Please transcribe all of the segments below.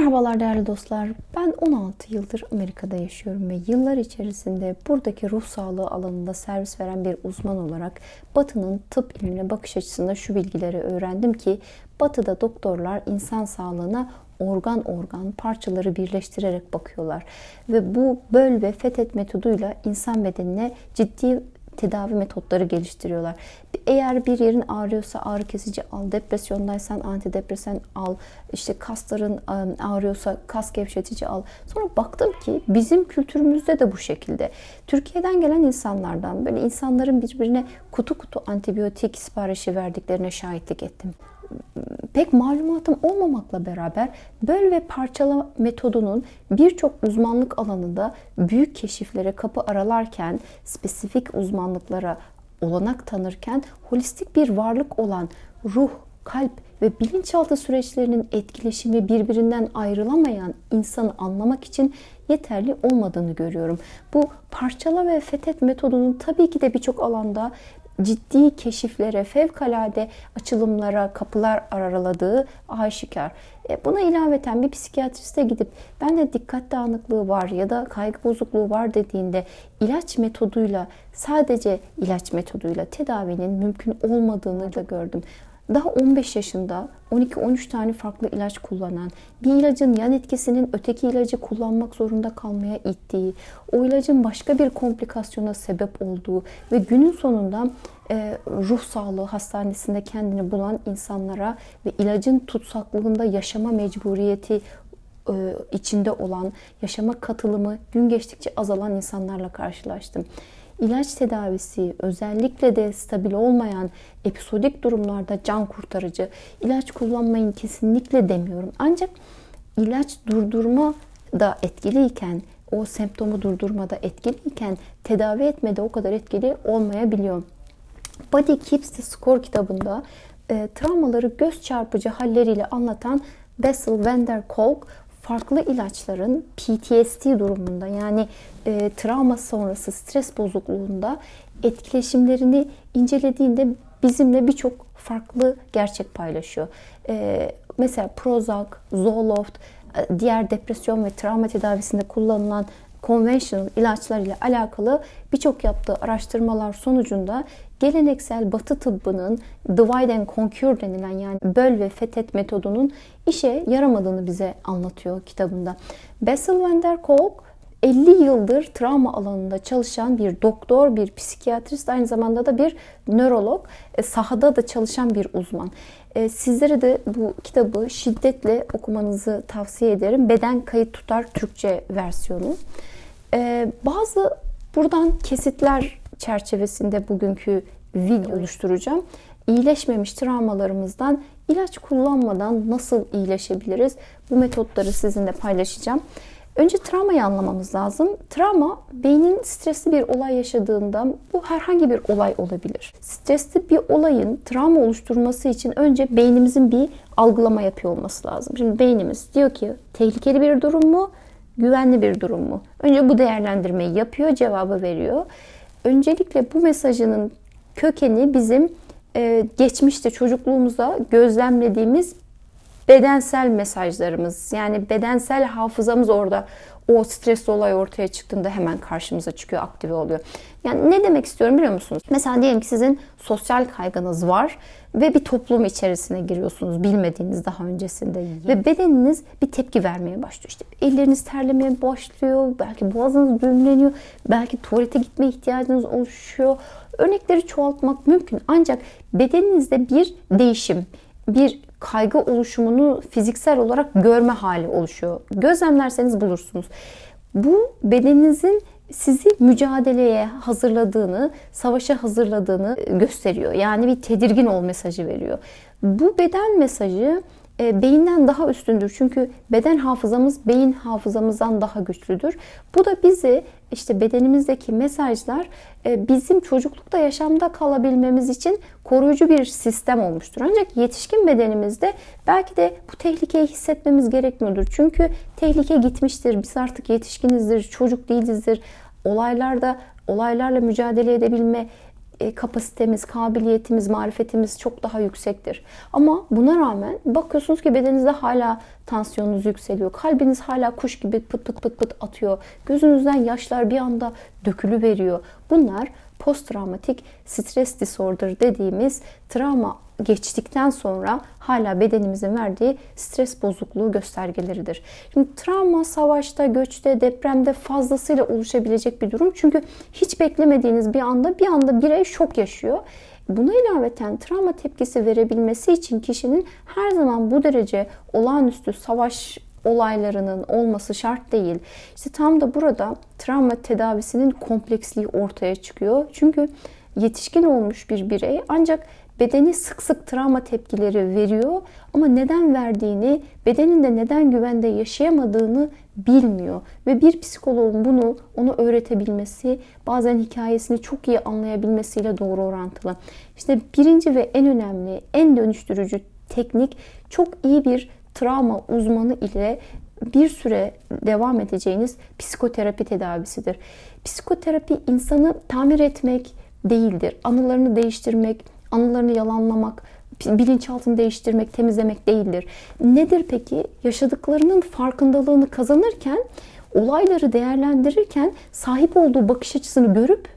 Merhabalar değerli dostlar. Ben 16 yıldır Amerika'da yaşıyorum ve yıllar içerisinde buradaki ruh sağlığı alanında servis veren bir uzman olarak Batı'nın tıp ilmine bakış açısında şu bilgileri öğrendim ki Batı'da doktorlar insan sağlığına organ organ parçaları birleştirerek bakıyorlar ve bu böl ve fethet metoduyla insan bedenine ciddi tedavi metotları geliştiriyorlar. Eğer bir yerin ağrıyorsa ağrı kesici al, depresyondaysan antidepresan al, işte kasların ıı, ağrıyorsa kas gevşetici al. Sonra baktım ki bizim kültürümüzde de bu şekilde. Türkiye'den gelen insanlardan böyle insanların birbirine kutu kutu antibiyotik siparişi verdiklerine şahitlik ettim pek malumatım olmamakla beraber böl ve parçala metodunun birçok uzmanlık alanında büyük keşiflere kapı aralarken, spesifik uzmanlıklara olanak tanırken holistik bir varlık olan ruh, kalp ve bilinçaltı süreçlerinin etkileşimi birbirinden ayrılamayan insanı anlamak için yeterli olmadığını görüyorum. Bu parçala ve fethet metodunun tabii ki de birçok alanda ciddi keşiflere, fevkalade açılımlara kapılar araladığı aşikar. E buna ilaveten bir psikiyatriste gidip ben de dikkat dağınıklığı var ya da kaygı bozukluğu var dediğinde ilaç metoduyla sadece ilaç metoduyla tedavinin mümkün olmadığını da gördüm daha 15 yaşında 12-13 tane farklı ilaç kullanan, bir ilacın yan etkisinin öteki ilacı kullanmak zorunda kalmaya ittiği, o ilacın başka bir komplikasyona sebep olduğu ve günün sonunda e, ruh sağlığı hastanesinde kendini bulan insanlara ve ilacın tutsaklığında yaşama mecburiyeti e, içinde olan, yaşama katılımı gün geçtikçe azalan insanlarla karşılaştım ilaç tedavisi özellikle de stabil olmayan episodik durumlarda can kurtarıcı ilaç kullanmayın kesinlikle demiyorum. Ancak ilaç durdurma da etkiliyken o semptomu durdurmada etkiliyken tedavi etmede o kadar etkili olmayabiliyor. Body Keeps the Score kitabında e, travmaları göz çarpıcı halleriyle anlatan Bessel van der Kolk farklı ilaçların PTSD durumunda yani e, travma sonrası stres bozukluğunda etkileşimlerini incelediğinde bizimle birçok farklı gerçek paylaşıyor. E, mesela Prozac, Zoloft, e, diğer depresyon ve travma tedavisinde kullanılan conventional ilaçlar ile alakalı birçok yaptığı araştırmalar sonucunda geleneksel batı tıbbının divide and conquer denilen yani böl ve fethet metodunun işe yaramadığını bize anlatıyor kitabında. Bessel van der Kolk 50 yıldır travma alanında çalışan bir doktor, bir psikiyatrist, aynı zamanda da bir nörolog, e, sahada da çalışan bir uzman. E, sizlere de bu kitabı şiddetle okumanızı tavsiye ederim. Beden Kayıt Tutar Türkçe versiyonu. E, bazı buradan kesitler çerçevesinde bugünkü video oluşturacağım. İyileşmemiş travmalarımızdan ilaç kullanmadan nasıl iyileşebiliriz? Bu metotları sizinle paylaşacağım. Önce travmayı anlamamız lazım. Travma beynin stresli bir olay yaşadığında bu herhangi bir olay olabilir. Stresli bir olayın travma oluşturması için önce beynimizin bir algılama yapıyor olması lazım. Şimdi beynimiz diyor ki tehlikeli bir durum mu, güvenli bir durum mu? Önce bu değerlendirmeyi yapıyor, cevabı veriyor. Öncelikle bu mesajının kökeni bizim e, geçmişte çocukluğumuzda gözlemlediğimiz bedensel mesajlarımız yani bedensel hafızamız orada o stresli olay ortaya çıktığında hemen karşımıza çıkıyor, aktive oluyor. Yani ne demek istiyorum biliyor musunuz? Mesela diyelim ki sizin sosyal kaygınız var ve bir toplum içerisine giriyorsunuz bilmediğiniz daha öncesinde ve bedeniniz bir tepki vermeye başlıyor. İşte elleriniz terlemeye başlıyor, belki boğazınız düğümleniyor, belki tuvalete gitme ihtiyacınız oluşuyor. Örnekleri çoğaltmak mümkün ancak bedeninizde bir değişim, bir kaygı oluşumunu fiziksel olarak görme hali oluşuyor. Gözlemlerseniz bulursunuz. Bu bedeninizin sizi mücadeleye hazırladığını, savaşa hazırladığını gösteriyor. Yani bir tedirgin ol mesajı veriyor. Bu beden mesajı e, beyinden daha üstündür. Çünkü beden hafızamız beyin hafızamızdan daha güçlüdür. Bu da bizi işte bedenimizdeki mesajlar e, bizim çocuklukta yaşamda kalabilmemiz için koruyucu bir sistem olmuştur. Ancak yetişkin bedenimizde belki de bu tehlikeyi hissetmemiz gerekmiyordur. Çünkü tehlike gitmiştir. Biz artık yetişkinizdir, çocuk değilizdir. Olaylarda olaylarla mücadele edebilme kapasitemiz, kabiliyetimiz, marifetimiz çok daha yüksektir. Ama buna rağmen bakıyorsunuz ki bedeninizde hala tansiyonunuz yükseliyor. Kalbiniz hala kuş gibi pıt pıt pıt pıt atıyor. Gözünüzden yaşlar bir anda dökülü veriyor. Bunlar post travmatik stres disorder dediğimiz travma geçtikten sonra hala bedenimizin verdiği stres bozukluğu göstergeleridir. Şimdi travma savaşta, göçte, depremde fazlasıyla oluşabilecek bir durum. Çünkü hiç beklemediğiniz bir anda bir anda birey şok yaşıyor. Buna ilaveten travma tepkisi verebilmesi için kişinin her zaman bu derece olağanüstü savaş olaylarının olması şart değil. İşte tam da burada travma tedavisinin kompleksliği ortaya çıkıyor. Çünkü yetişkin olmuş bir birey ancak bedeni sık sık travma tepkileri veriyor ama neden verdiğini, bedeninde neden güvende yaşayamadığını bilmiyor. Ve bir psikologun bunu onu öğretebilmesi, bazen hikayesini çok iyi anlayabilmesiyle doğru orantılı. İşte birinci ve en önemli, en dönüştürücü teknik çok iyi bir travma uzmanı ile bir süre devam edeceğiniz psikoterapi tedavisidir. Psikoterapi insanı tamir etmek değildir. Anılarını değiştirmek, anılarını yalanlamak, bilinçaltını değiştirmek, temizlemek değildir. Nedir peki? Yaşadıklarının farkındalığını kazanırken, olayları değerlendirirken sahip olduğu bakış açısını görüp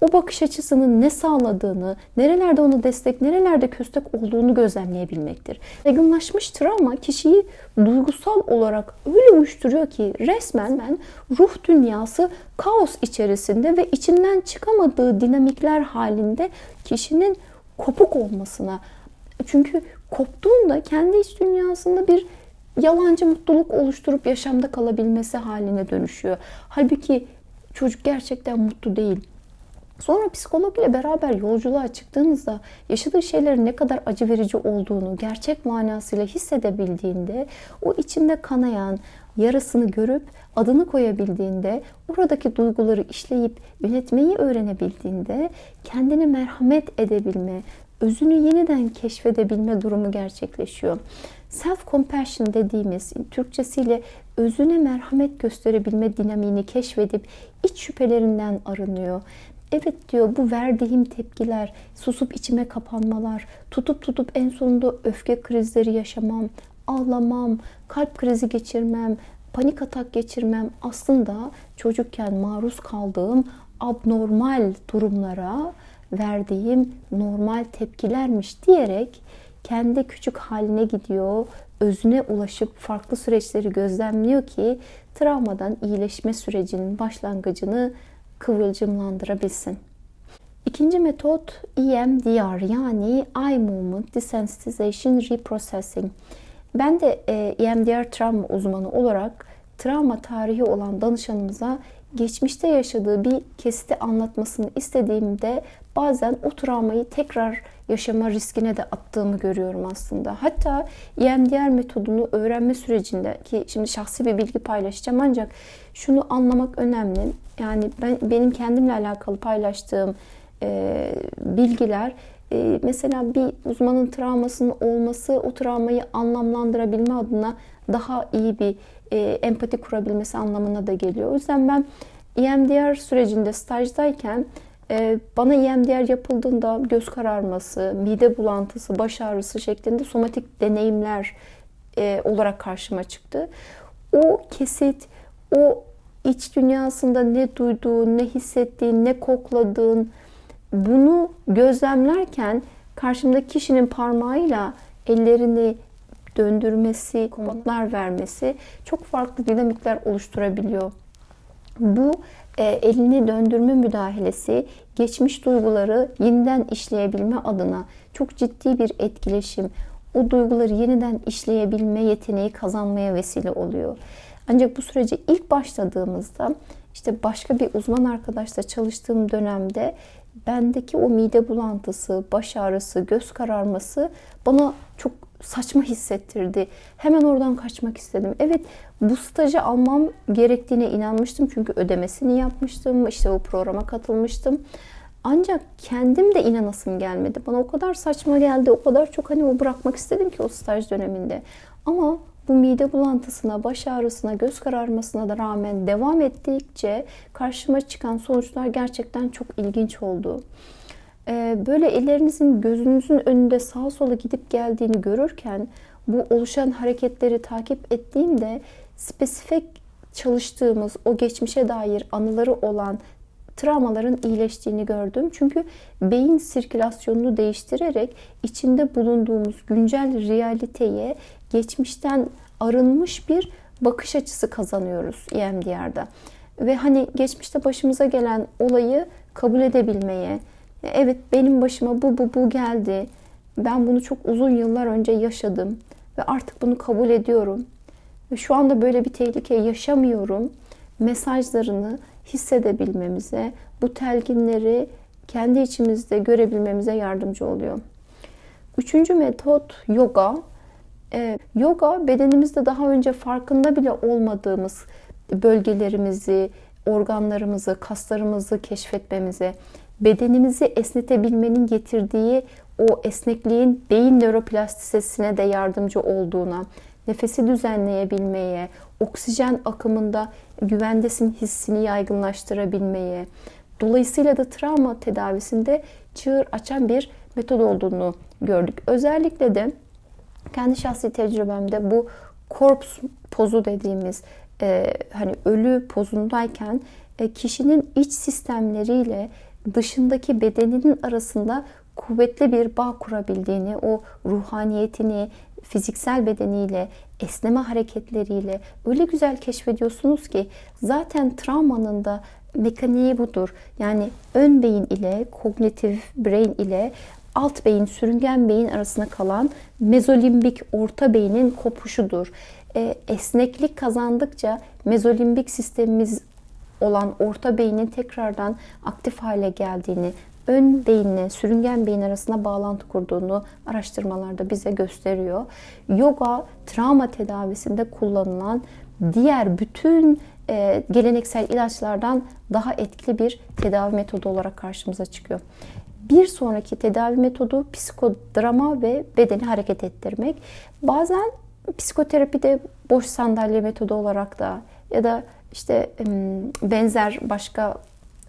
o bakış açısının ne sağladığını, nerelerde ona destek, nerelerde köstek olduğunu gözlemleyebilmektir. Yaygınlaşmış travma kişiyi duygusal olarak öyle uyuşturuyor ki resmen ruh dünyası kaos içerisinde ve içinden çıkamadığı dinamikler halinde kişinin kopuk olmasına. Çünkü koptuğunda kendi iç dünyasında bir yalancı mutluluk oluşturup yaşamda kalabilmesi haline dönüşüyor. Halbuki çocuk gerçekten mutlu değil. Sonra psikolog ile beraber yolculuğa çıktığınızda yaşadığı şeylerin ne kadar acı verici olduğunu gerçek manasıyla hissedebildiğinde o içinde kanayan yarasını görüp adını koyabildiğinde, oradaki duyguları işleyip yönetmeyi öğrenebildiğinde kendine merhamet edebilme, özünü yeniden keşfedebilme durumu gerçekleşiyor. Self compassion dediğimiz Türkçesiyle özüne merhamet gösterebilme dinamiğini keşfedip iç şüphelerinden arınıyor. Evet diyor bu verdiğim tepkiler, susup içime kapanmalar, tutup tutup en sonunda öfke krizleri yaşamam, ağlamam, kalp krizi geçirmem, panik atak geçirmem aslında çocukken maruz kaldığım abnormal durumlara verdiğim normal tepkilermiş diyerek kendi küçük haline gidiyor, özüne ulaşıp farklı süreçleri gözlemliyor ki travmadan iyileşme sürecinin başlangıcını kıvılcımlandırabilsin. İkinci metot EMDR yani Eye Movement Desensitization Reprocessing. Ben de EMDR e travma uzmanı olarak travma tarihi olan danışanımıza geçmişte yaşadığı bir kesiti anlatmasını istediğimde bazen o travmayı tekrar yaşama riskine de attığımı görüyorum aslında. Hatta EMDR metodunu öğrenme sürecinde ki şimdi şahsi bir bilgi paylaşacağım ancak şunu anlamak önemli. Yani ben benim kendimle alakalı paylaştığım e, bilgiler e, mesela bir uzmanın travmasının olması o travmayı anlamlandırabilme adına daha iyi bir e, empati kurabilmesi anlamına da geliyor. O yüzden ben EMDR sürecinde stajdayken e, bana EMDR yapıldığında göz kararması, mide bulantısı, baş ağrısı şeklinde somatik deneyimler e, olarak karşıma çıktı. O kesit, o iç dünyasında ne duyduğun, ne hissettiğin, ne kokladığın bunu gözlemlerken karşımdaki kişinin parmağıyla ellerini döndürmesi, komutlar vermesi çok farklı dinamikler oluşturabiliyor. Bu e, elini döndürme müdahalesi geçmiş duyguları yeniden işleyebilme adına çok ciddi bir etkileşim, o duyguları yeniden işleyebilme yeteneği kazanmaya vesile oluyor. Ancak bu sürece ilk başladığımızda işte başka bir uzman arkadaşla çalıştığım dönemde bendeki o mide bulantısı, baş ağrısı, göz kararması bana çok saçma hissettirdi. Hemen oradan kaçmak istedim. Evet bu stajı almam gerektiğine inanmıştım. Çünkü ödemesini yapmıştım. İşte o programa katılmıştım. Ancak kendim de inanasım gelmedi. Bana o kadar saçma geldi. O kadar çok hani o bırakmak istedim ki o staj döneminde. Ama bu mide bulantısına, baş ağrısına, göz kararmasına da rağmen devam ettikçe karşıma çıkan sonuçlar gerçekten çok ilginç oldu. e, böyle ellerinizin gözünüzün önünde sağa sola gidip geldiğini görürken bu oluşan hareketleri takip ettiğimde spesifik çalıştığımız o geçmişe dair anıları olan travmaların iyileştiğini gördüm. Çünkü beyin sirkülasyonunu değiştirerek içinde bulunduğumuz güncel realiteye geçmişten arınmış bir bakış açısı kazanıyoruz EMDR'da. Ve hani geçmişte başımıza gelen olayı kabul edebilmeye, evet benim başıma bu bu bu geldi. Ben bunu çok uzun yıllar önce yaşadım ve artık bunu kabul ediyorum. Ve şu anda böyle bir tehlike yaşamıyorum mesajlarını hissedebilmemize, bu telginleri kendi içimizde görebilmemize yardımcı oluyor. Üçüncü metot yoga. Ee, yoga bedenimizde daha önce farkında bile olmadığımız bölgelerimizi, organlarımızı, kaslarımızı keşfetmemize, bedenimizi esnetebilmenin getirdiği o esnekliğin beyin nöroplastisesine de yardımcı olduğuna, nefesi düzenleyebilmeye, oksijen akımında güvendesin hissini yaygınlaştırabilmeye, dolayısıyla da travma tedavisinde çığır açan bir metod olduğunu gördük. Özellikle de kendi şahsi tecrübemde bu korps pozu dediğimiz e, hani ölü pozundayken e, kişinin iç sistemleriyle dışındaki bedeninin arasında kuvvetli bir bağ kurabildiğini, o ruhaniyetini, fiziksel bedeniyle, esneme hareketleriyle öyle güzel keşfediyorsunuz ki zaten travmanın da mekaniği budur. Yani ön beyin ile, kognitif brain ile alt beyin, sürüngen beyin arasında kalan mezolimbik orta beynin kopuşudur. E, esneklik kazandıkça mezolimbik sistemimiz olan orta beynin tekrardan aktif hale geldiğini, ön beyinle sürüngen beyin arasında bağlantı kurduğunu araştırmalarda bize gösteriyor. Yoga travma tedavisinde kullanılan diğer bütün e, geleneksel ilaçlardan daha etkili bir tedavi metodu olarak karşımıza çıkıyor. Bir sonraki tedavi metodu psikodrama ve bedeni hareket ettirmek. Bazen psikoterapide boş sandalye metodu olarak da ya da işte benzer başka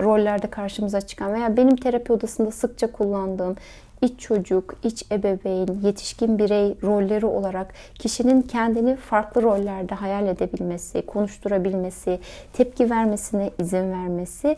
rollerde karşımıza çıkan veya benim terapi odasında sıkça kullandığım iç çocuk, iç ebeveyn, yetişkin birey rolleri olarak kişinin kendini farklı rollerde hayal edebilmesi, konuşturabilmesi, tepki vermesine izin vermesi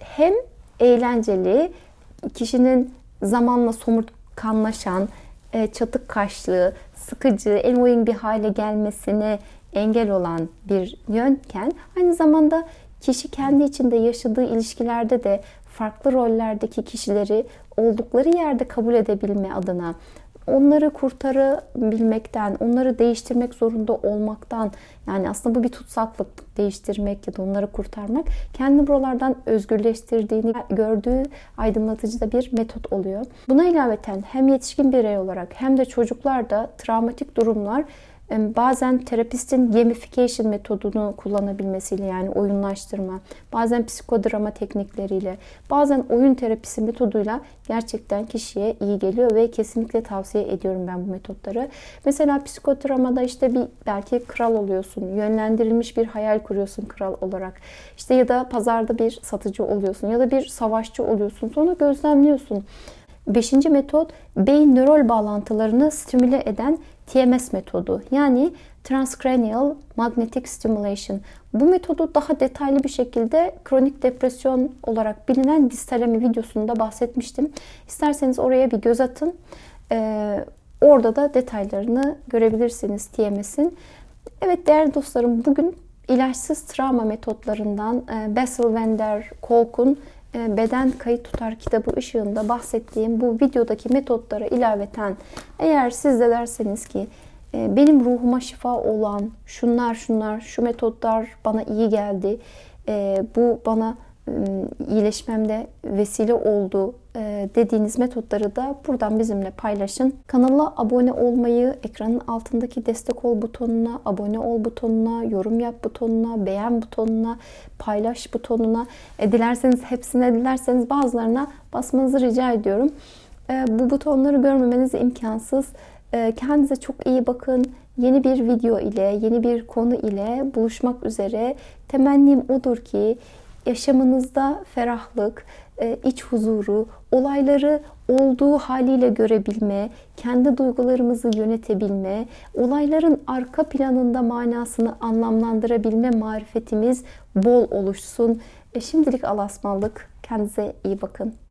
hem eğlenceli, kişinin zamanla somurtkanlaşan, e, çatık kaşlı, sıkıcı, annoying bir hale gelmesine engel olan bir yönken aynı zamanda kişi kendi içinde yaşadığı ilişkilerde de farklı rollerdeki kişileri oldukları yerde kabul edebilme adına onları kurtarabilmekten, onları değiştirmek zorunda olmaktan yani aslında bu bir tutsaklık değiştirmek ya da onları kurtarmak kendi buralardan özgürleştirdiğini gördüğü aydınlatıcı da bir metot oluyor. Buna ilaveten hem yetişkin birey olarak hem de çocuklar da travmatik durumlar Bazen terapistin gamification metodunu kullanabilmesiyle yani oyunlaştırma, bazen psikodrama teknikleriyle, bazen oyun terapisi metoduyla gerçekten kişiye iyi geliyor ve kesinlikle tavsiye ediyorum ben bu metotları. Mesela psikodramada işte bir belki kral oluyorsun, yönlendirilmiş bir hayal kuruyorsun kral olarak. İşte ya da pazarda bir satıcı oluyorsun ya da bir savaşçı oluyorsun. Sonra gözlemliyorsun. Beşinci metot beyin nörol bağlantılarını stimüle eden TMS metodu yani Transcranial Magnetic Stimulation. Bu metodu daha detaylı bir şekilde kronik depresyon olarak bilinen distalemi videosunda bahsetmiştim. İsterseniz oraya bir göz atın. Ee, orada da detaylarını görebilirsiniz TMS'in. Evet değerli dostlarım bugün ilaçsız travma metotlarından e, Bessel van der Kolk'un beden kayıt tutar kitabı ışığında bahsettiğim bu videodaki metotlara ilaveten eğer siz de derseniz ki e, benim ruhuma şifa olan şunlar şunlar şu metotlar bana iyi geldi e, bu bana iyileşmemde vesile oldu dediğiniz metotları da buradan bizimle paylaşın. Kanala abone olmayı, ekranın altındaki destek ol butonuna, abone ol butonuna, yorum yap butonuna, beğen butonuna, paylaş butonuna, e, dilerseniz hepsine, dilerseniz bazılarına basmanızı rica ediyorum. E, bu butonları görmemeniz imkansız. E, kendinize çok iyi bakın. Yeni bir video ile, yeni bir konu ile buluşmak üzere. Temennim odur ki yaşamınızda ferahlık, e, iç huzuru, olayları olduğu haliyle görebilme, kendi duygularımızı yönetebilme, olayların arka planında manasını anlamlandırabilme marifetimiz bol oluşsun. E, Şimdilik alasmalık. Kendinize iyi bakın.